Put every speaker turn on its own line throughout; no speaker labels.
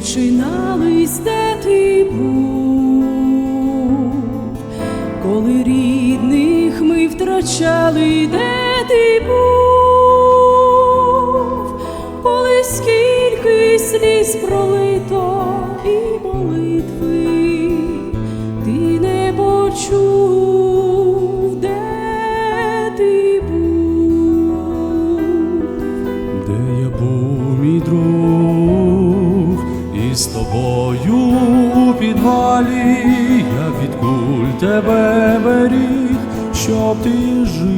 починались де ти був, коли рідних ми втрачали, де ти був,
коли скільки сліз пролив. З тобою у підвалі. Я відкуль тебе беріг, щоб ти жив,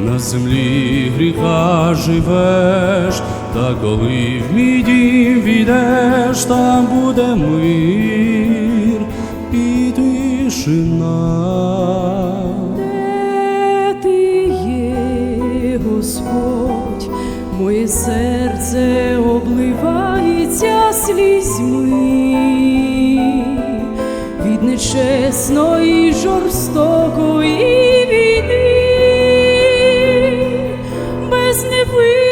на землі гріха живеш, та коли в мій дім війдеш, там буде мир і тишина.
Де ти є, Господь, моє серце обливається слізьми. Від нечесної жорстокої війни,
без безневинні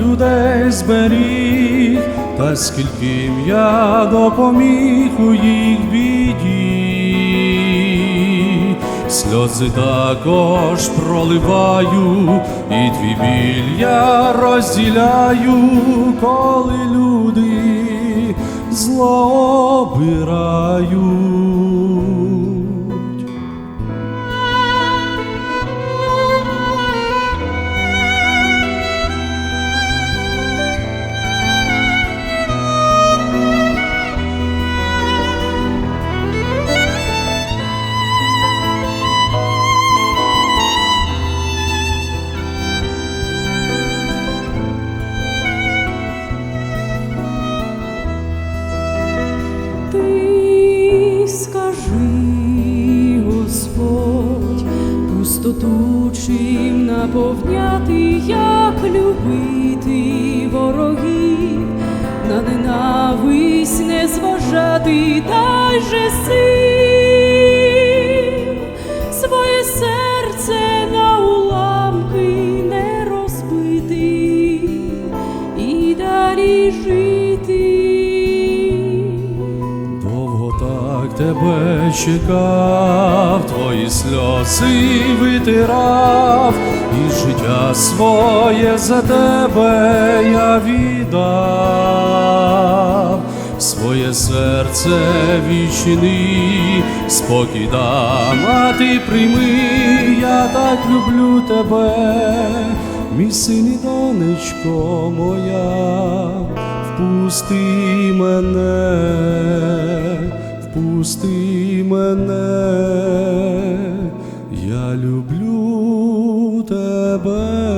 людей зберіг, та скільки я допоміг у їх біді, сльози також проливаю, і твій біль я розділяю, коли люди зло обирають.
Пустоту чим наповняти, як любити ворогів, на ненависть не зважати, дай же сил,
тебе чекав, твої сльози витирав, і життя своє за тебе я віддав, своє серце відчини, спокій дам, а ти прийми, я так люблю тебе, мій син і донечко моя впусти мене, Пусти мене, я люблю тебе.